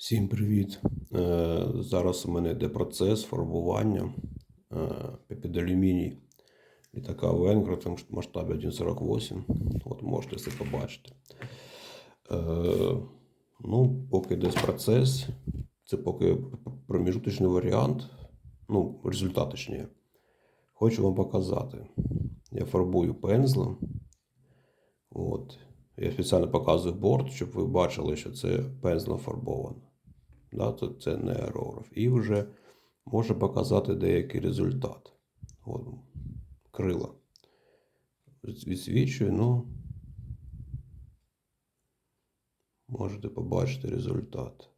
Всім привіт! Е, Зараз у мене йде процес фарбування е, пепідалюміній літака Венгра в масштабі 1,48. От можете це побачити. Е, Ну, поки десь процес, це поки проміжуточний варіант, ну, результат. Хочу вам показати. Я фарбую пензлем. От. Я спеціально показую борт, щоб ви бачили, що це пензлем фарбовано. Да, то це не аерограф. І вже можу показати деякий результат. От, крила. Відсвічую, ну. Можете побачити результат.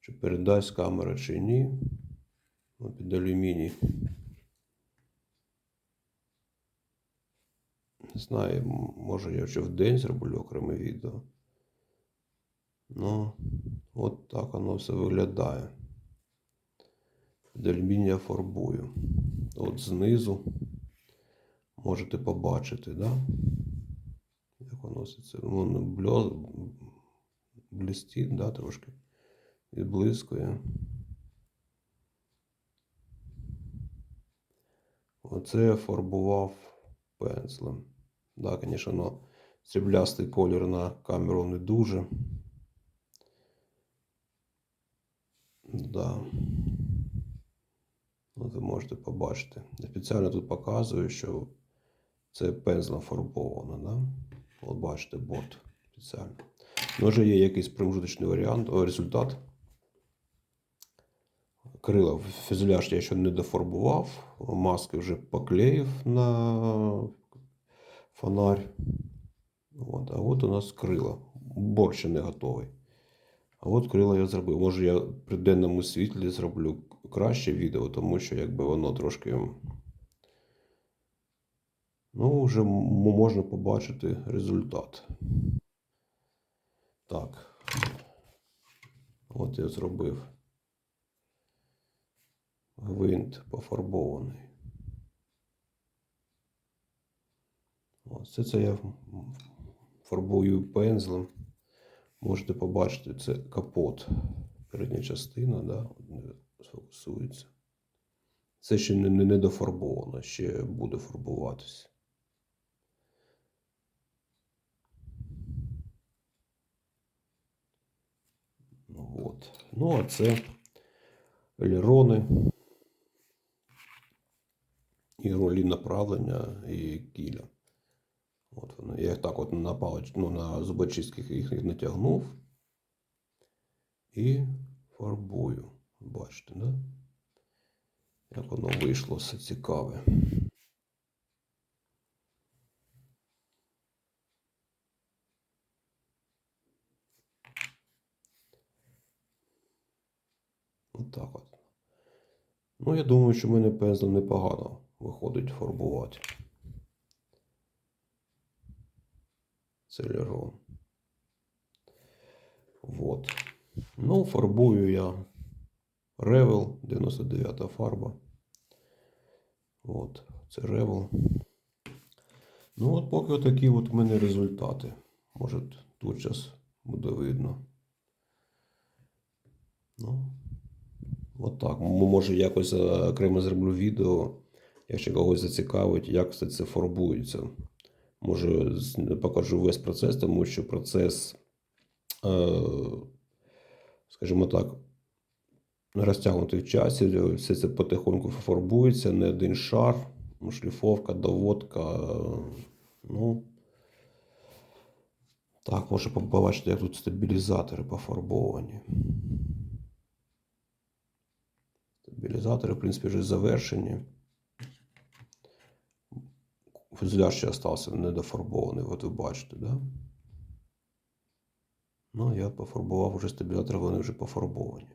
Чи передасть камера чи ні. Ну, Під алюміній. Не знаю, може я ще в день зроблю окреме відео. Ну, от так воно все виглядає. Під алюмінія фарбую. От знизу можете побачити, да? Як воно все це. Воно бльо... блістить, да, трошки. Відблискує. Оце я фарбував пензлем. Да, звісно, но сріблястий колір на камеру не дуже. Да. Ну, ви можете побачити. Я спеціально тут показую, що це пензлем фарбовано, да? От бачите, борт спеціально. Ну, вже є якийсь промежуточний варіант, о, результат. Крила фюзеляж я ще не дофарбував, маски вже поклеїв на фонарь. От, а от у нас крила. Борт ще не готовий. А от крила я зробив. Може я при денному світлі зроблю краще відео, тому що якби воно трошки. Ну, вже можна побачити результат. Так. От я зробив. Гвинт пофарбований. Ось це, це я фарбую пензлем. Можете побачити, це капот. Передня частина, да, сфокусується. Це ще не, не, дофарбовано, ще буде фарбуватися. От. Ну, а це елерони. І ролі направлення і кіля. От. Я так от на палич, ну, на зубочистки їх натягнув і фарбую. Бачите, да? Як воно вийшло все цікаве. Отак от. Ну, я думаю, що в мене пензлем непогано виходить фарбувати. Целерон. Вот. Ну, фарбую я Ревел 99 фарба. От, це Ревел. Ну, от поки отакі от у мене результати. Може, тут зараз буде видно. Ну, от так. Може, якось е, окремо зроблю відео, якщо когось зацікавить, як все це фарбується. Може, покажу весь процес, тому що процес, е, скажімо так, розтягнутий в часі, все це потихоньку фарбується, не один шар, шліфовка, доводка. е, Ну, так, може побачити, як тут стабілізатори пофарбовані. Стабілізатори, в принципі, вже завершені. Фюзеляж ще залишився недофарбований, от ви бачите, да? Ну, я пофарбував вже стабілятор, вони вже пофарбовані.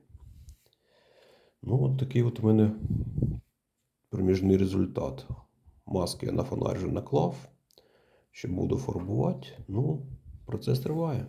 Ну, от такий от у мене проміжний результат. Маски я на фонарь вже наклав. Ще буду фарбувати. Ну, процес триває.